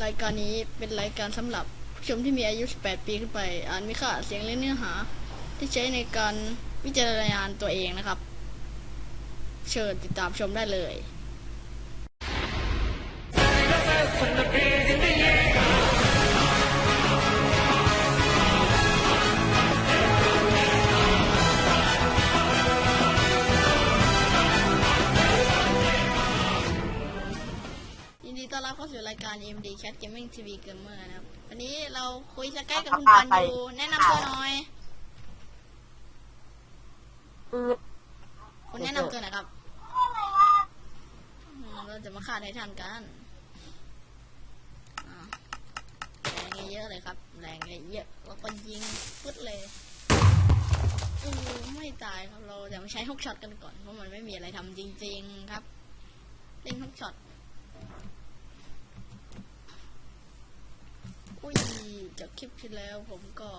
รายการนี้เป็นรายการสำหรับผู้ชมที่มีอายุ 18 ปีขึ้นไป อ่านมีค่าเสียงและเนื้อหา ที่ใช้ในการวิจารณญาณตัวเองนะครับ เชิญติดตามชมได้เลย ต้อนรับเข้าสู่รายการ MD Chat Gaming TV Gamer นะครับ วันนี้เราคุยสกายกับคุณปันอยู่แนะนำตัวหน่อยอืดคุณแนะนำตัวหน่อยครับอืมเราจะมาฆ่าไททันกันอ่าแรงเยอะเลยครับ แรงเยอะแล้วก็ยิงปึ๊ดเลยอือไม่ตายครับ เราจะมาใช้ฮกช็อตกันก่อน เพราะมันไม่มีอะไรทำจริง ๆ ครับ เล่นฮกช็อต อุ้ยจากคลิปที่แล้วผมก็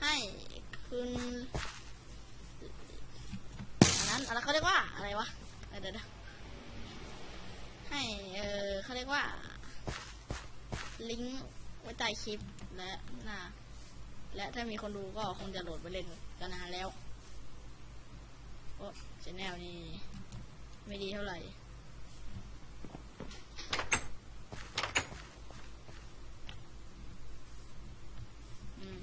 ให้คุณอันนั้นอะไรเขาเรียกว่าอะไรวะเดี๋ยวเดี๋ยวให้เออเขาเรียกว่า ลิงก์ไว้ใต้คลิปและหน้าและถ้ามีคนดูก็คงจะโหลดไปเล่นกันนานแล้ว โอ้ชแนลนี่ไม่ดีเท่าไหร่ อืม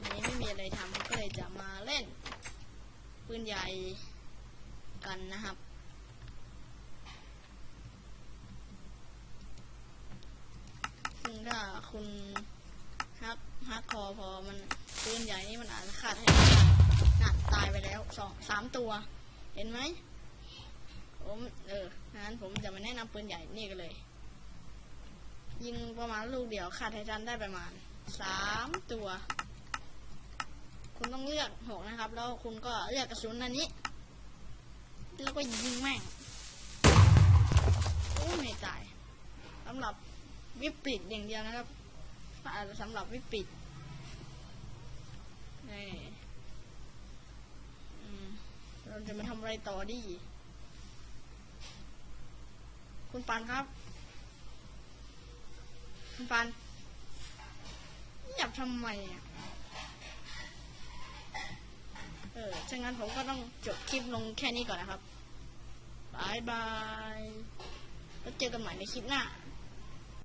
วันนี้ไม่มีอะไรทำก็เลยจะมาเล่น ปืนใหญ่กันนะครับซึ่งถ้าคุณฮักฮักคอพอมันปืนใหญ่นี่มันอาจจะขาดให้นัดตายไปแล้วสองสามตัว เห็นไหมผมเอองั้นผมจะมาแนะนำปืนใหญ่นี่กันเลย ยิงประมาณลูกเดียวขาดไททันได้ประมาณสามตัว คุณต้องเลือกหกนะครับ แล้วคุณก็เลือกกระสุนอันนี้ แล้วก็ยิงแม่งโอ้ไม่ตายสำหรับวิปริตอย่างเดียวนะครับอาจจะสำหรับวิปริตนี่เราจะมาทำอะไรต่อดี คุณปันครับ คุณปันเงียบทำไมอะ เออ ถ้างั้นผมก็ต้องจบคลิปลงแค่นี้ก่อนนะครับบายบาย แล้วเจอกันใหม่ในคลิปหน้า